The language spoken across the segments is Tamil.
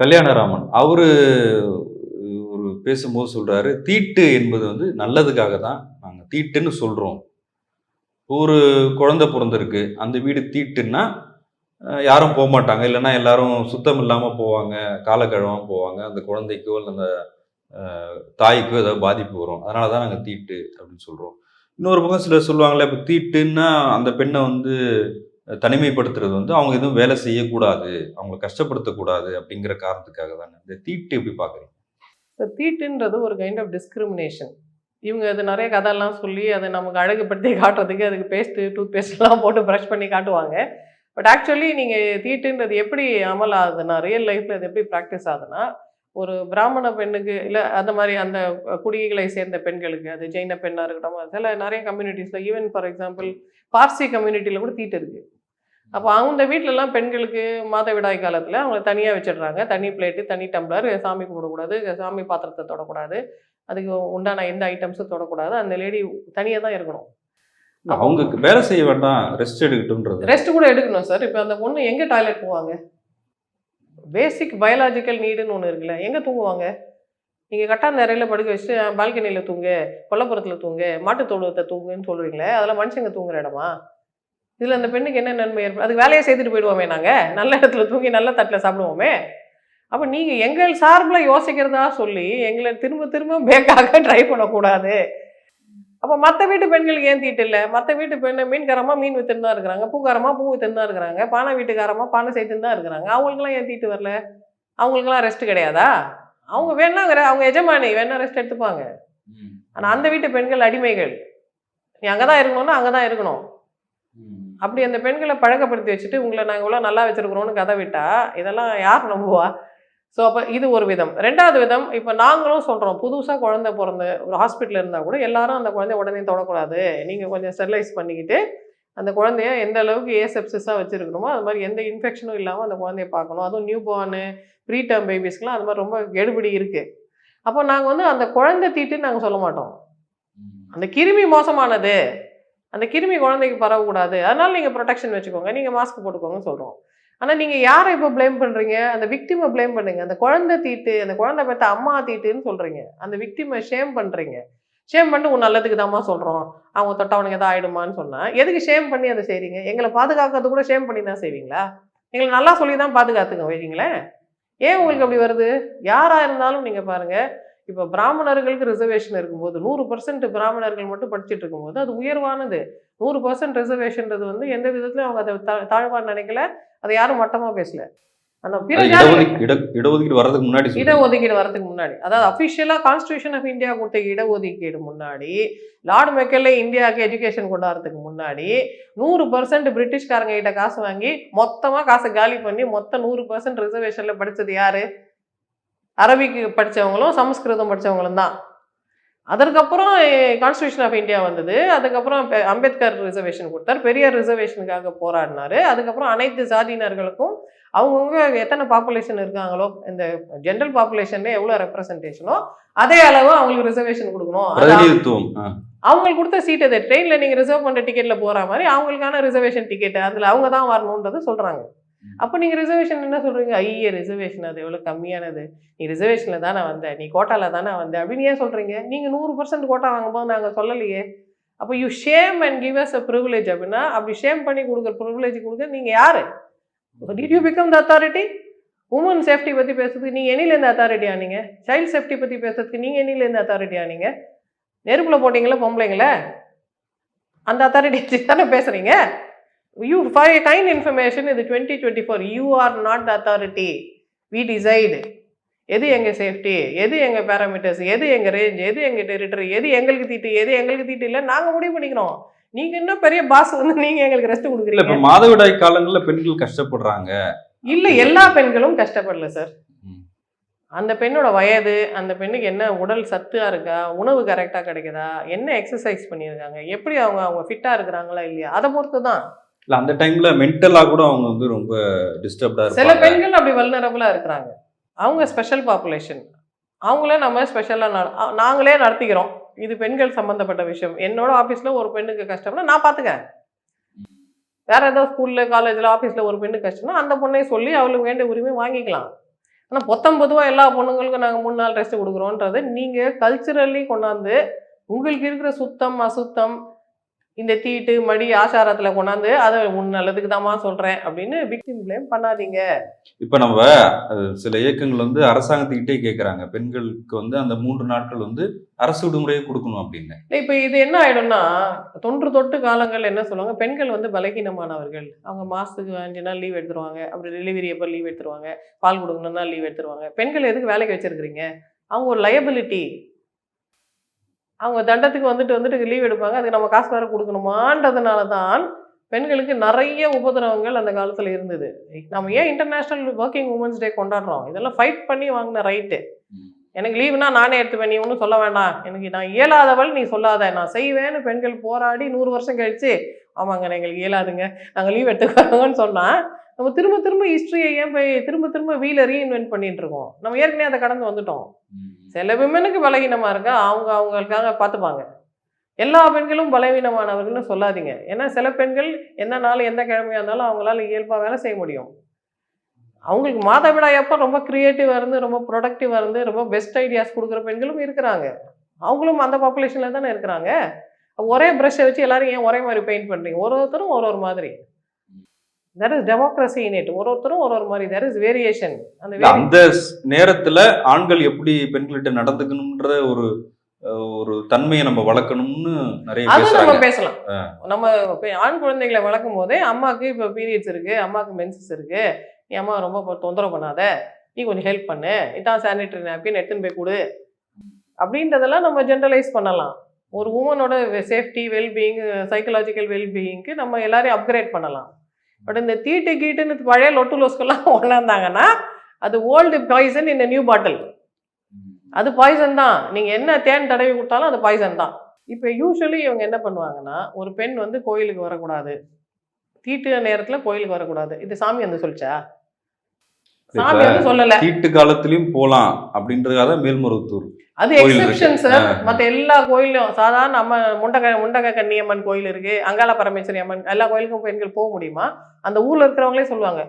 கல்யாணராமன் அவரு ஒரு பேசும்போது சொல்றாரு தீட்டு என்பது வந்து நல்லதுக்காக தான் நாங்கள் தீட்டுன்னு சொல்றோம். ஒரு குழந்தை பிறந்திருக்கு அந்த வீடு தீட்டுன்னா யாரும் போக மாட்டாங்க. இல்லைன்னா எல்லாரும் சுத்தம் இல்லாமல் போவாங்க காலக்கழவமா போவாங்க. அந்த குழந்தைக்கோ இல்லை அந்த தாய்க்கோ ஏதாவது பாதிப்பு வரும். அதனால தான் நாங்கள் தீட்டு அப்படின்னு சொல்கிறோம் இன்னொரு பக்கம் சிலர் சொல்லுவாங்களே இப்போ தீட்டுன்னா அந்த பெண்ணை வந்து தனிமைப்படுத்துறது வந்து அவங்க எதுவும் வேலை செய்யக்கூடாது அவங்களை கஷ்டப்படுத்தக்கூடாது அப்படிங்கிற காரணத்துக்காக தானே. இந்த தீட்டு எப்படி பார்க்குறீங்க? இந்த தீட்டுன்றது ஒரு கைண்ட் ஆஃப் டிஸ்கிரிமினேஷன் இவங்க அது நிறைய கதையெல்லாம் சொல்லி அதை நமக்கு அழகுபடுத்தி காட்டுறதுக்கு அதுக்கு பேஸ்ட்டு டூத் பேஸ்ட்லாம் போட்டு ப்ரஷ் பண்ணி காட்டுவாங்க. பட் ஆக்சுவலி நீங்கள் தீட்டுன்றது எப்படி அமல் ஆகுதுன்னா ரியல் லைஃப்பில் அது எப்படி ப்ராக்டிஸ் ஆகுதுன்னா ஒரு பிராமண பெண்ணுக்கு இல்லை அந்த மாதிரி அந்த குடிகளை சேர்ந்த பெண்களுக்கு அது ஜெயின பெண்ணாக இருக்கட்டும் சில நிறைய கம்யூனிட்டிஸில் ஈவன் ஃபார் எக்ஸாம்பிள் பார்சி கம்யூனிட்டியில் கூட தீட்டு இருக்குது அப்போ அந்த வீட்டிலலாம் பெண்களுக்கு மாதவிடாய் காலத்தில் அவங்கள தனியாக வச்சிடுறாங்க. தனி பிளேட்டு தனி டம்ளர் சாமி கும்பிடக்கூடாது சாமி பாத்திரத்தை தொடக்கூடாது. அதுக்கு உண்டான எந்த ஐட்டம்ஸும் தொடக்கூடாது. அந்த லேடி தனியாக தான் இருக்கணும். அவங்க வேலை செய்ய வேண்டாம். ரெஸ்ட் எடுக்கட்டும்ன்றது. ரெஸ்ட் கூட எடுக்கணும் சார் இப்போ அந்த பொண்ணு எங்கே டாய்லெட் போவாங்க? பேசிக் பயாலாஜிக்கல் நீடுன்னு ஒன்று இருக்குல்ல. எங்கே தூங்குவாங்க? நீங்கள் கட்டாந்த அறையில் படுக்க வச்சுட்டு பால்கனியில் தூங்கு கொல்லப்புறத்தில் தூங்கு மாட்டுத் தொழுவத்தை தூங்குன்னு சொல்கிறீங்களே அதெல்லாம் மனுஷங்க தூங்குற இடமா? இதில் அந்த பெண்ணுக்கு என்ன நன்மை ஏற்படும் அதுக்கு வேலையை செய்துட்டு போயிடுவோமே நாங்கள் நல்ல இடத்துல தூங்கி நல்ல தட்டில் சாப்பிடுவோமே. அப்போ நீங்கள் எங்கள் சார்பில் யோசிக்கிறதா சொல்லி எங்களை திரும்ப திரும்ப பேக்காக ட்ரை பண்ணக்கூடாது. அப்போ மற்ற வீட்டு பெண்களுக்கு ஏன் தீட்டு இல்லை? மற்ற வீட்டு பெண் மீன்காரமாக மீன் வித்துன்னு தான் இருக்கிறாங்க. பூக்காரமாக பூ வித்துன்னு தான் இருக்கிறாங்க. பானை வீட்டுக்காரமாக பானை செய்துன்னு தான் இருக்கிறாங்க. அவங்களுக்குலாம் ஏன் தீட்டு வரல? அவங்களுக்குலாம் ரெஸ்ட் கிடையாதா? அவங்க வேணாங்கிற அவங்க எஜமானி வேணா ரெஸ்ட் எடுத்துப்பாங்க. ஆனால் அந்த வீட்டு பெண்கள் அடிமைகள். நீ அங்கே தான் இருக்கணும்னா அங்கே தான் இருக்கணும் அப்படி அந்த பெண்களை பழக்கப்படுத்தி வச்சுட்டு உங்களை நாங்கள் இவ்வளோ நல்லா வச்சுருக்குறோன்னு கதை விட்டா இதெல்லாம் யார் நம்புவா? ஸோ அப்போ இது ஒரு விதம். ரெண்டாவது விதம் இப்போ நாங்களும் சொல்கிறோம் புதுசாக குழந்தை பிறந்த ஒரு ஹாஸ்பிட்டல் இருந்தால் கூட எல்லாரும் அந்த குழந்தைய உடனே தொடக்கூடாது. நீங்கள் கொஞ்சம் ஸ்டெர்லைஸ் பண்ணிக்கிட்டு அந்த குழந்தைய எந்த அளவுக்கு ஏசெப்சிஸாக வச்சுருக்கணுமோ அது மாதிரி எந்த இன்ஃபெக்ஷனும் இல்லாமல் அந்த குழந்தைய பார்க்கணும். அதுவும் நியூ பார்னு ப்ரீ டேர்ம் பேபிஸ்க்குலாம் அது மாதிரி ரொம்ப கெடுபிடி இருக்குது அப்போ நாங்கள் வந்து அந்த குழந்தை தீட்டுன்னு நாங்கள் சொல்ல மாட்டோம். அந்த கிருமி மோசமானது. அந்த கிருமி குழந்தைக்கு பரவக்கூடாது. அதனால நீங்கள் ப்ரொடெக்ஷன் வச்சுக்கோங்க. நீங்கள் மாஸ்க் போட்டுக்கோங்கன்னு சொல்கிறோம் ஆனால் நீங்கள் யாரை இப்போ ப்ளேம் பண்ணுறீங்க அந்த விக்டிமை ப்ளேம் பண்ணுங்க. அந்த குழந்தை தீட்டு அந்த குழந்தை பெற்ற அம்மா தீட்டுன்னு சொல்கிறீங்க அந்த விக்டிமை ஷேம் பண்ணுறீங்க ஷேம் பண்ணிட்டு உன் நல்லதுக்கு தாம்மா சொல்கிறோம் அவங்க தொட்டவனுக்கு எதாவது ஆகிடுமான்னு சொன்னால் எதுக்கு ஷேம் பண்ணி அதை செய்கிறீங்க எங்களை பாதுகாக்கிறது கூட ஷேம் பண்ணி தான் செய்வீங்களா? எங்களை நல்லா சொல்லி தான் பாதுகாத்துங்க வைங்களேன் ஏன் உங்களுக்கு அப்படி வருது? யாராக இருந்தாலும் நீங்கள் பாருங்கள் இப்போ பிராமணர்களுக்கு ரிசர்வேஷன் இருக்கும்போது நூறு பர்சன்ட் பிராமணர்கள் மட்டும் படிச்சுட்டு இருக்கும்போது அது உயர்வானது. நூறு பர்சன்ட் ரிசர்வேஷன்றது வந்து எந்த விதத்துலையும் அவங்க அதை தா- தாழ்வா நினைக்கல. அதை யாரும் மட்டமாக பேசல. இடஒதுக்கீடு இட இடஒதுக்கீடு வர்றதுக்கு முன்னாடி. இடஒதுக்கீடு வரதுக்கு முன்னாடி. அதாவது அஃபிஷியலாக கான்ஸ்டியூஷன் ஆஃப் இந்தியா கொடுத்த இடஒதுக்கீடு முன்னாடி லார்ட் மெக்கல்லே இந்தியாவுக்கு எஜுகேஷன் கொண்டாடுறதுக்கு முன்னாடி நூறு பர்சன்ட் பிரிட்டிஷ்காரங்க கிட்ட காசு வாங்கி மொத்தமாக காசை காலி பண்ணி மொத்தம் நூறு பர்சன்ட் ரிசர்வேஷனில் படித்தது யாரு? அரபிக்கு படித்தவங்களும் சமஸ்கிருதம் படித்தவங்களும் தான். அதற்கப்புறம் கான்ஸ்டியூஷன் ஆஃப் இந்தியா வந்தது. அதுக்கப்புறம் அம்பேத்கர் ரிசர்வேஷன் கொடுத்தார். பெரியார் ரிசர்வேஷனுக்காக போராடினாரு. அதுக்கப்புறம் அனைத்து சாதியினர்களுக்கும் அவங்கவுங்க எத்தனை பாப்புலேஷன் இருக்காங்களோ இந்த ஜென்ரல் பாப்புலேஷன்ல எவ்வளோ ரெப்ரசன்டேஷனோ அதே அளவு அவங்களுக்கு ரிசர்வேஷன் கொடுக்கணும். அவங்களுக்கு கொடுத்த சீட் அது. ட்ரெயினில் நீங்கள் ரிசர்வ் பண்ணுற டிக்கெட்டில் போகிற மாதிரி அவங்களுக்கான ரிசர்வேஷன் டிக்கெட் அதில் அவங்க தான் வரணுன்றதை சொல்கிறாங்க அப்போ நீங்கள் ரிசர்வேஷன் என்ன சொல்கிறீங்க ஐய ரிசர்வேஷன் அது எவ்வளோ கம்மியானது. நீ ரிசர்வேஷனில் தானே வந்த நீ கோட்டாவில் தானே வந்த அப்படின்னு ஏன் சொல்கிறீங்க நீங்கள் நூறு பர்சன்ட் கோட்டா வாங்கும்போது நாங்கள் சொல்லலையே. அப்போ you shame and give us a privilege அப்படின்னா அப்படி ஷேம் பண்ணி கொடுக்குற ப்ரிவிலேஜ் கொடுக்க நீங்கள் யார்? Did you become the authority women safety பற்றி பேசுறதுக்கு நீங்கள் எண்ணிலேருந்து அத்தாரிட்டி ஆனீங்க? சைல்ட் சேஃப்டி பற்றி பேசுறதுக்கு நீங்கள் எண்ணிலேருந்து அத்தாரிட்டி ஆனீங்க? நெருப்பில் போட்டிங்களா பொம்பளைங்கள? அந்த அத்தாரிட்டி தானே பேசுகிறீங்க you for a kind information இது twenty twenty four you are not the authority we decide எது எங்கள் சேஃப்டி எது எங்கள் பேராமீட்டர்ஸ் எது எங்கள் ரேஞ்ச் எது எங்கள் டெரிட்டரி எது எங்களுக்கு தீட்டு? எது எங்களுக்கு தீட்டு? இல்லை நாங்கள் முடிவு பண்ணிக்கிறோம். நீங்கள் இன்னும் பெரிய பாஸ் வந்து நீங்கள் எங்களுக்கு ரெஸ்ட் கொடுக்குறீங்க. இப்ப மாதவிடாய் காலங்கள்ல பெண்கள் கஷ்டப்படுறாங்க. இல்லை எல்லா பெண்களும் கஷ்டப்படல சார். அந்த பெண்ணோட வயது அந்த பெண்ணுக்கு என்ன உடல் சத்துயாக இருக்கா? உணவு கரெக்டாக கிடைக்குதா? என்ன எக்ஸசைஸ் பண்ணியிருக்காங்க? எப்படி அவங்க அவங்க ஃபிட்டாக இருக்கிறாங்களா இல்லையா? அதை பொறுத்து தான் இல்ல அந்த டைம்ல மென்டலா கூட அவங்க வந்து ரொம்ப டிஸ்டர்ப்டா சில பெண்கள் அப்படி வல்னரபுளாக இருக்கிறாங்க. அவங்க ஸ்பெஷல் பாப்புலேஷன் அவங்கள நம்ம ஸ்பெஷலாக நாங்களே நடத்திக்கிறோம். இது பெண்கள் சம்மந்தப்பட்ட விஷயம். என்னோட ஆஃபீஸில் ஒரு பெண்ணுக்கு கஷ்டம்னா நான் பார்த்துக்கேன் வேற ஏதோ ஸ்கூலில் காலேஜில் ஆஃபீஸில் ஒரு பெண்ணுக்கு கஷ்டம்னா அந்த பொண்ணை சொல்லி அவளுக்கு வேண்டிய உரிமை வாங்கிக்கலாம். ஆனால் பொத்தம் பொதுவாக எல்லா பொண்ணுங்களுக்கும் நாங்கள் மூணு நாள் ரெஸ்ட் கொடுக்குறோன்றது நீங்கள் கல்ச்சுரலி கொண்டாந்து உங்களுக்கு இருக்கிற சுத்தம் அசுத்தம் இந்த தீட்டு மடி ஆசாரத்தில் கொண்டாந்து அதை உன் நல்லதுக்கு தாம்மா சொல்கிறேன் அப்படின்னு விக்டிம் ப்ளேம் பண்ணாதீங்க. இப்ப நம்ம சில இயக்கங்கள் வந்து அரசாங்கத்துக்கிட்டே கேக்குறாங்க. பெண்களுக்கு வந்து அந்த மூன்று நாட்கள் வந்து அரசு விடுமுறையை கொடுக்கணும் அப்படின்னு. இப்போ இது என்ன ஆயிடும்னா தொன்று தொட்டு காலங்கள் என்ன சொல்லுவாங்க? பெண்கள் வந்து பலகீனமானவர்கள். அவங்க மாசத்துக்கு அஞ்சு நாள் லீவ் எடுத்துருவாங்க. அப்புறம் டெலிவரி அப்போ லீவ் எடுத்துருவாங்க. பால் கொடுக்கணும்னா லீவ் எடுத்துருவாங்க. பெண்கள் எதுக்கு வேலைக்கு வச்சிருக்கிறீங்க? அவங்க ஒரு லயபிலிட்டி அவங்க தண்டத்துக்கு வந்துட்டு வந்துட்டு லீவ் எடுப்பாங்க. அதுக்கு நம்ம காசு வேறு கொடுக்கணுமான்றதுனால தான் பெண்களுக்கு நிறைய உபதிரவங்கள் அந்த காலத்தில் இருந்தது. நம்ம ஏன் இன்டர்நேஷ்னல் ஒர்க்கிங் உமன்ஸ் டே கொண்டாடுறோம்? இதெல்லாம் ஃபைட் பண்ணி வாங்கின ரைட்டு எனக்கு லீவுனா நானே எடுத்துப்பேன் நீ ஒன்றும் சொல்ல வேண்டாம். எனக்கு நான் இயலாதவள் நீ சொல்லாத. நான் செய்வேன்னு பெண்கள் போராடி நூறு வருஷம் கழிச்சு ஆமாங்க எங்களுக்கு இயலாதுங்க. நாங்கள் லீவ் எடுத்துக்கிறோங்கன்னு சொன்னால் நம்ம திரும்ப திரும்ப ஹிஸ்ட்ரியை ஏன் போய் திரும்ப திரும்ப வீல ரீஇன்வென்ட் பண்ணிட்டு இருக்கோம்? நம்ம ஏற்கனவே அதை கடந்து வந்துட்டோம். சில விமனுக்கு பலகீனமாக இருக்கா அவங்க அவங்களுக்காக பார்த்துப்பாங்க. எல்லா பெண்களும் பலவீனமானவர்கள்னு சொல்லாதீங்க. ஏன்னா சில பெண்கள் எந்த நாள் எந்த கிழமையாக இருந்தாலும் அவங்களால இயல்பாக வேலை செய்ய முடியும். அவங்களுக்கு மாதவிடாய் அப்போ ரொம்ப க்ரியேட்டிவாக இருந்து ரொம்ப ப்ரொடக்டிவாக இருந்து ரொம்ப பெஸ்ட் ஐடியாஸ் கொடுக்குற பெண்களும் இருக்கிறாங்க. அவங்களும் அந்த பாப்புலேஷனில் தானே இருக்கிறாங்க. ஒரே ப்ரஷ்ஷை வச்சு எல்லாரும் ஏன் ஒரே மாதிரி பெயிண்ட் பண்ணுறீங்க ஒரு ஒருத்தரும் ஒரு ஒரு மாதிரி. There is democracy in it ஒரு ஒருத்தரும் ஒரு ஒரு மாதிரி. தெர் இஸ் வேரியேஷன் அந்த அந்த நேரத்துல ஆண்கள் எப்படி பெண்கள்கிட்ட நடந்துக்கணும்ன்ற ஒரு ஒரு தன்மையை நம்ம வளர்க்கணும்னு நிறைய அது நம்ம பேசலாம். நம்ம ஆண் குழந்தைகளை வளர்க்கும் போதே அம்மாவுக்கு இப்போ பீரியட்ஸ் இருக்கு அம்மாவுக்கு மென்சஸ் இருக்கு. நீ அம்மா ரொம்ப தொந்தரவு பண்ணாத. நீ கொஞ்சம் ஹெல்ப் பண்ணு. இதான் சானிட்டரி நாப்கின் எடுத்துன்னு போய் கொடு. அப்படின்றதெல்லாம் நம்ம ஜென்ரலைஸ் பண்ணலாம். ஒரு உமனோட சேஃப்டி வெல்பீயிங் சைக்கலாஜிக்கல் வெல்பீயிங்க்கு நம்ம எல்லாரையும் அப்கிரேட் பண்ணலாம். பட் இந்த தீட்டு கீட்டுன்னு பழைய லொட்டு லோஸ்கெல்லாம் கொண்டாந்தாங்கன்னா அது ஓல்டு பாய்சன் இந்த நியூ பாட்டில் அது பாய்சன் தான். நீங்கள் என்ன தேன் தடவி கொடுத்தாலும் அது பாய்சன் தான். இப்போ யூஸ்வலி இவங்க என்ன பண்ணுவாங்கன்னா ஒரு பெண் வந்து கோயிலுக்கு வரக்கூடாது. தீட்டு நேரத்தில் கோயிலுக்கு வரக்கூடாது. இது சாமி வந்து சொல்லிச்சா? சொல்லலை. தீட்டு காலத்திலயும் போலாம் அப்படின்றதுக்காக மேல்மருவத்தூர் அது. Exception sir. மற்ற எல்லா கோயிலும் சாதாரண நம்ம முண்டக முண்டக கன்னியம்மன் கோயில் இருக்கு அங்காள பரமேஸ்வரி அம்மன் எல்லா கோயிலுக்கும் பெண்கள் போக முடியுமா? அந்த ஊர்ல இருக்கிறவங்களே சொல்லுவாங்க.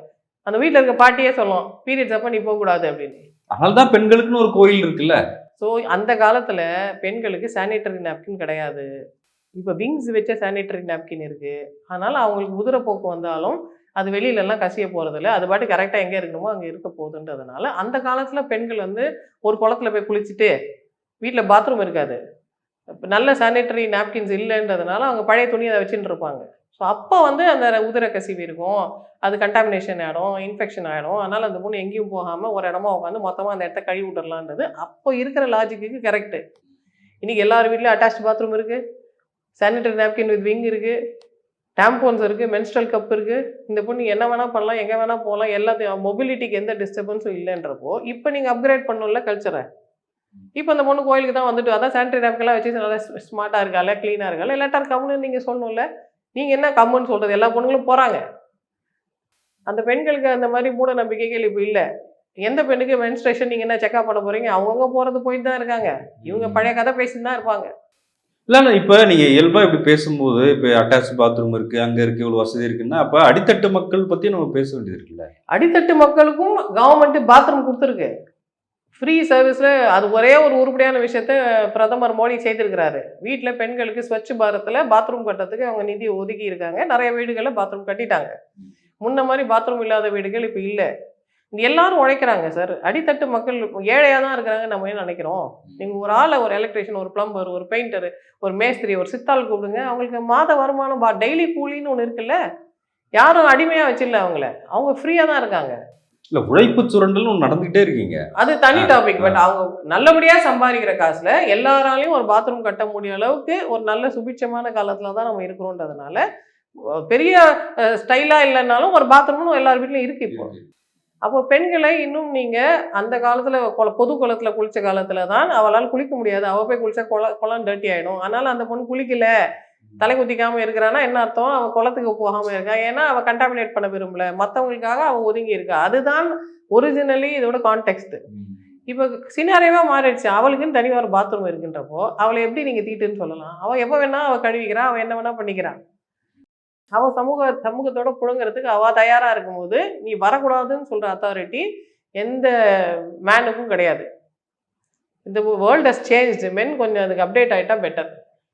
அந்த வீட்டில் இருக்க பாட்டியே சொல்லும் பீரியட்ஸ் அப்போ நீ போகக்கூடாது அப்படின்னு. அதனாலதான் பெண்களுக்குன்னு ஒரு கோயில் இருக்குல்ல? ஸோ அந்த காலத்தில் பெண்களுக்கு சானிட்டரி நாப்கின் கிடையாது. இப்போ விங்ஸ் வச்ச சானிட்டரி நாப்கின் இருக்கு. அதனால அவங்களுக்கு குதிரை போக்கு வந்தாலும் அது வெளியிலலாம் கசிய போகிறதில்ல அது பாட்டு கரெக்டாக எங்கே இருக்கணுமோ அங்கே இருக்க போகுதுன்றதுனால அந்த காலத்தில் பெண்கள் வந்து ஒரு குளத்துல போய் குளிச்சுட்டு வீட்டில் பாத்ரூம் இருக்காது. நல்ல சானிட்டரி நாப்கின்ஸ் இல்லைன்றதுனால அவங்க பழைய துணியை அதை வச்சுட்டு இருப்பாங்க. ஸோ அப்போ வந்து அந்த உதிர கசிவு இருக்கும் அது கண்டாமினேஷன் ஆகிடும் இன்ஃபெக்ஷன் ஆகிடும் அதனால் அந்த பொண்ணு எங்கேயும் போகாமல் ஒரு இடமா உட்காந்து மொத்தமாக அந்த இடத்த கழுவி விட்டுறலான்றது அப்போ இருக்கிற லாஜிக்கு கரெக்டு இன்றைக்கி எல்லார் வீட்லேயும் அட்டாச் பாத்ரூம் இருக்குது சானிட்டரி நாப்கின் வித் விங் இருக்குது டேம்போன்ஸ் இருக்குது menstrual கப் இருக்குது இந்த பொண்ணு என்ன வேணால் பண்ணலாம் எங்கே வேணால் போகலாம் எல்லாத்தையும் மொபிலிட்டிக்கு எந்த டிஸ்டர்பன்ஸும் இல்லைன்றப்போ இப்போ நீங்கள் அப்கிரேட் பண்ணணும்ல கல்ச்சரை இப்போ அந்த பொண்ணு கோயிலுக்கு தான் வந்துட்டு அதான் சானிட்டரி நாப்கின்லாம் வச்சு நல்லா ஸ்மார்ட்டாக இருக்கால க்ளீனாக இருக்கால இல்லாட்டா கம்முன்னு நீங்கள் சொல்லணும்ல. நீங்கள் என்ன கம்முன்னு சொல்கிறது எல்லா பொண்ணுங்களும் போகிறாங்க அந்த பெண்களுக்கு அந்த மாதிரி மூட நம்பிக்கைகள் இப்போ இல்லை. எந்த பெண்ணுக்கு மென்ஸ்ட்ரேஷன் நீங்கள் என்ன செக்அப் பண்ண போகிறீங்க அவங்கவுங்க போகிறது போயிட்டு தான் இருக்காங்க. இவங்க பழைய கதை பேசிட்டு தான் இருப்பாங்க. இல்லைண்ணா இப்போ நீங்கள் இயல்பாக இப்படி பேசும்போது இப்போ அட்டாச் பாத்ரூம் இருக்குது அங்கே இருக்குது இவ்வளோ வசதி இருக்குன்னா அப்போ அடித்தட்டு மக்கள் பற்றி நம்ம பேச வேண்டியது இருக்குல்ல? அடித்தட்டு மக்களுக்கும் கவர்மெண்ட் பாத்ரூம் கொடுத்துருக்கு. ஃப்ரீ சர்வீஸில் அது ஒரே ஒரு உருப்படியான விஷயத்த பிரதமர் மோடி செய்திருக்கிறாரு. வீட்டில் பெண்களுக்கு ஸ்வச் பாரத்தில் பாத்ரூம் கட்டுறதுக்கு அவங்க நிதி ஒதுக்கி இருக்காங்க. நிறைய வீடுகளில் பாத்ரூம் கட்டிட்டாங்க. முன்ன மாதிரி பாத்ரூம் இல்லாத வீடுகள் இப்போ இல்லை. எல்லாரும் உழைக்கிறாங்க சார் அடித்தட்டு மக்கள் ஏழையாக தான் இருக்கிறாங்க நம்ம ஏன் நினைக்கிறோம்? நீங்கள் ஒரு ஆளை ஒரு எலக்ட்ரிஷியன் ஒரு பிளம்பர் ஒரு பெயிண்டர் ஒரு மேஸ்திரி ஒரு சித்தாள் கூப்பிடுங்க. அவங்களுக்கு மாத வருமானம் பா டெய்லி கூலின்னு ஒன்று இருக்குல்ல? யாரும் அடிமையாக வச்சிடல அவங்கள. அவங்க ஃப்ரீயாக தான் இருக்காங்க. இல்ல உழைப்பு சுரண்டல் ஒண்ணு நடந்துகிட்டே இருக்கீங்க. அது தனி டாபிக். பட் அவங்க நல்லபடியா சம்பாதிக்கிற காசுல எல்லாராலையும் ஒரு பாத்ரூம் கட்ட முடிய அளவுக்கு ஒரு நல்ல சுபிட்சமான காலத்துல தான் நம்ம இருக்கிறோன்றதுனால பெரிய ஸ்டைலா இல்லைன்னாலும் ஒரு பாத்ரூம்னு எல்லார் வீட்லயும் இருக்கு இப்போ. அப்போ பெண்களை இன்னும் நீங்க அந்த காலத்துல குள- பொது குளத்துல குளிச்ச காலத்துல தான் அவளால் குளிக்க முடியாது. அவ போய் குளிச்சா குள குளம் டர்ட்டி ஆயிடும். அதனால அந்த பொண்ணு குளிக்கல. தலை குத்திக்காம இருக்கிறான்னா என்ன அர்த்தம்? அவ குளத்துக்கு போகாம இருக்கா? ஏன்னா அவ கண்டாமினேட் பண்ண விரும்பல. மத்தவங்களுக்காக அவ ஒதுங்கி இருக்கா? அதுதான் ஒரிஜினலி இதோட கான்டெக்ட் இப்போ சினாரியவா மாறிடுச்சு. அவளுக்குன்னு தனி ஒரு பாத்ரூம் இருக்குன்றப்போ அவளை எப்படி நீங்க தீட்டுன்னு சொல்லலாம்? அவ எப்போ வேணா அவ கழுவிக்கிறா அவ என்ன வேணா பண்ணிக்கிறா. அவ சமூக சமூகத்தோட புழங்குறதுக்கு அவ தயாரா இருக்கும்போது நீ வரக்கூடாதுன்னு சொல்ற அத்தாரிட்டி எந்த மேனுக்கும் கிடையாது. இந்த வேர்ல்ட் ஹஸ் சேஞ்ச் மென் கொஞ்சம் அதுக்கு அப்டேட் ஆகிட்டா பெட்டர்